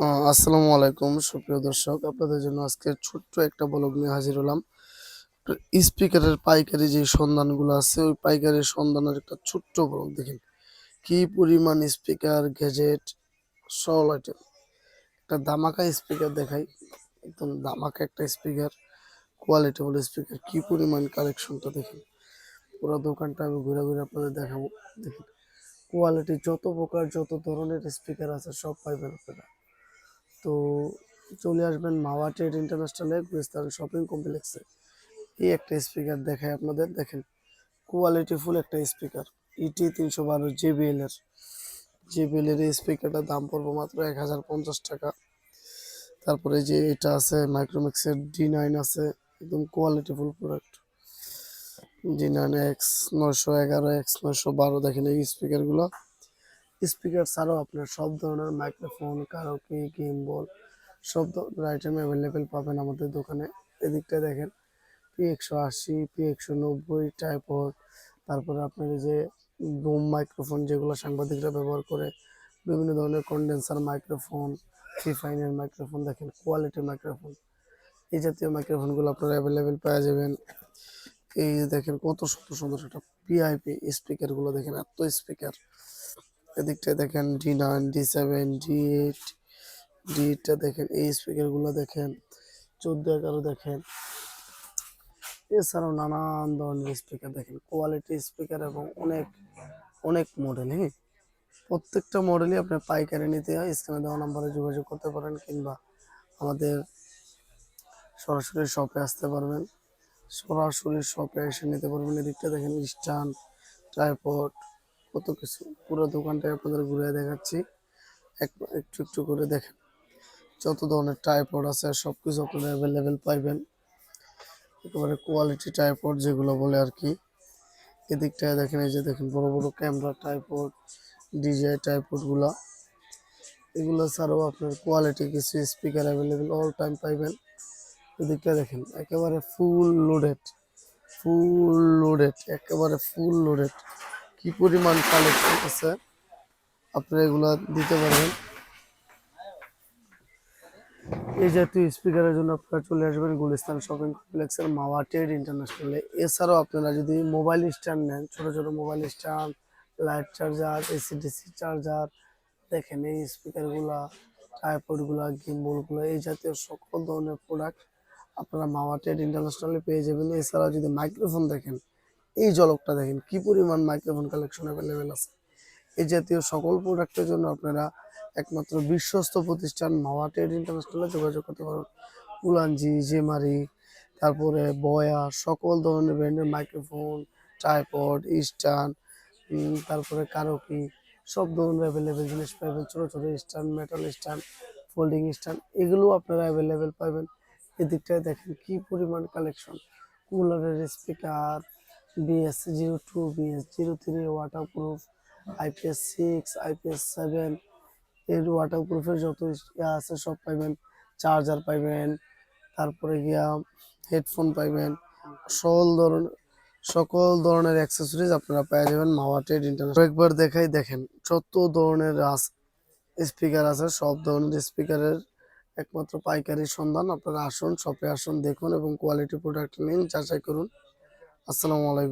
আসসালামু আলাইকুম, সুপ্রিয় দর্শক। আপনাদের জন্য আজকে ছোট্ট একটা ব্লগ নিয়ে হাজির হলাম। স্পিকারের পাইকারি যে সন্ধানগুলো আছে, ওই পাইকারি সন্ধানের একটা ছোট্ট ব্লগ দেখেন। কি পরিমাণ স্পিকার গ্যাজেট সকল আইটেম একটা দামাকা স্পিকার দেখাই। একদম দামাকা একটা স্পিকার কোয়ালিটি বলে স্পিকার কি পরিমাণ কালেকশনটা দেখেন। পুরো দোকানটা আমি ঘুরে ঘুরে আপনাদের দেখাবো। দেখেন কোয়ালিটি যত প্রকার, যত ধরনের স্পিকার আছে, সব পাইবেন আপনারা। তো চলে আসবেন মাওয়া ট্রেড ইন্টারন্যাশনালে গুলিস্তান শপিং কমপ্লেক্সে। এই একটা স্পিকার দেখায় আপনাদের, দেখেন। কোয়ালিটি ফুল একটা স্পিকার। ইটি তিনশো বারো জেবিএল এর। জেবিএল এর এই স্পিকারটার দাম পড়ব মাত্র এক হাজার পঞ্চাশ টাকা। তারপরে যে এটা আছে মাইক্রোম্যাক্সের ডি নাইন আছে, একদম quality full product. D nine X নয়শো এগারো এক্স নয়শো বারো, দেখেন এই স্পিকারগুলো। স্পিকার ছাড়াও আপনার সব ধরনের মাইক্রোফোন, কারোকে গেম বল সব ধরনের আইটেম অ্যাভেলেবেল পাবেন আমাদের দোকানে। এদিকটা দেখেন পি একশো আশি পি একশো নব্বই টাইপড তারপরে আপনার যে বুম মাইক্রোফোন যেগুলো সাংবাদিকরা ব্যবহার করে, বিভিন্ন ধরনের কন্ডেন্সার মাইক্রোফোন থ্রি ফাইনের মাইক্রোফোন দেখেন কোয়ালিটি মাইক্রোফোন এই জাতীয় মাইক্রোফোনগুলো আপনারা অ্যাভেলেবেল পাওয়া যাবেন। এই দেখেন কত সুন্দর সুন্দর একটা পিআইপি স্পিকারগুলো দেখেন, এত স্পিকার এদিকটা দেখেন D nine D seven D eight D এইটটা দেখেন, এই স্পিকারগুলো দেখেন, চোদ্দ, এগারো দেখেন। এছাড়াও নানান ধরনের স্পিকার দেখেন কোয়ালিটি স্পিকার এবং অনেক অনেক মডেল হ্যাঁ? প্রত্যেকটা মডেলই আপনি পাইকারি নিতে হয়, স্ক্রিনে দেওয়া নাম্বারে যোগাযোগ করতে পারেন কিংবা আমাদের সরাসরি শপে আসতে পারবেন। সরাসরি শপে এসে নিতে পারবেন। এদিকটা দেখেন, স্ট্যান্ড ট্রাইপড কত কিছু। পুরো দোকানটাই আপনাদের ঘুরে দেখাচ্ছি। এক একটু একটু করে দেখেন। যত ধরনের ট্রাইপড আছে সব কিছু আপনারা অ্যাভেলেবেল পাইবেন। একেবারে কোয়ালিটি ট্রাইপড যেগুলো বলে আর কি। এদিকটায় দেখেন, এই যে দেখেন, বড় বড় ক্যামেরা ট্রাইপড ডিজে ট্রাইপডগুলো এগুলো ছাড়াও আপনার কোয়ালিটি কিছু স্পিকার অ্যাভেলেবেল অল টাইম পাইবেন। এদিকটা দেখেন, একেবারে ফুল লোডেড ফুল লোডেড একেবারে ফুল লোডেড কি পরিমাণ কালেকশন আছে? আপনারা এগুলো দিতে পারবেন। এই জাতীয় স্পিকারের জন্য আপনারা চলে আসবেন গুলিস্তান শপিং কমপ্লেক্সের মাওয়া ট্রেড ইন্টারন্যাশনালে এছাড়াও আপনারা যদি মোবাইল স্ট্যান্ড নেন, ছোট ছোট mobile stand light charger AC DC charger দেখেন এই স্পিকারগুলা ট্রাইপডগুলা গিম্বলগুলো এই জাতীয় সকল ধরনের প্রোডাক্ট আপনারা মাওয়া ট্রেড ইন্টারন্যাশনালে পেয়ে যাবেন। এছাড়াও যদি মাইক্রোফোন দেখেন এই জলকটা দেখেন, কি পরিমাণ মাইক্রোফোন কালেকশন অ্যাভেলেবেল আছে। এই জাতীয় সকল প্রোডাক্টের জন্য আপনারা একমাত্র বিশ্বস্ত প্রতিষ্ঠান মাওয়া ট্রেড ইন্টারন্যাশনালে যোগাযোগ করতে পারেন উলানজি জেমারি, তারপরে বয়া, সকল ধরনের ব্র্যান্ডের মাইক্রোফোন ট্রাইপড স্ট্যান্ড তারপরে কারোকি সব ধরনের অ্যাভেলেবেল জিনিস পাবেন। ছোটো ছোটো stand metal stand folding stand এগুলো আপনারা অ্যাভেলেবেল পাবেন। এদিকটায় দেখেন কি পরিমাণ collection কুলারের speaker BS zero two BS zero three water proof IPS six IPS seven এর ওয়াটার প্রুফের যত আছে সব পাইবেন চার্জার পাইবেন, তারপরে গিয়া হেডফোন পাইবেন, সকল ধরনের সকল ধরনের অ্যাক্সেসরিজ আপনারা পেয়ে যাবেন মাওয়া ট্রেড ইন্টারন্যাশনাল একবার দেখাই দেখেন, যত ধরনের স্পিকার আছে, সব ধরনের স্পিকারের একমাত্র পাইকারি সন্ধান। আপনারা আসুন শপে আসুন, দেখুন এবং কোয়ালিটি প্রোডাক্ট নিন, যাচাই করুন। আসসালামু আলাইকুম।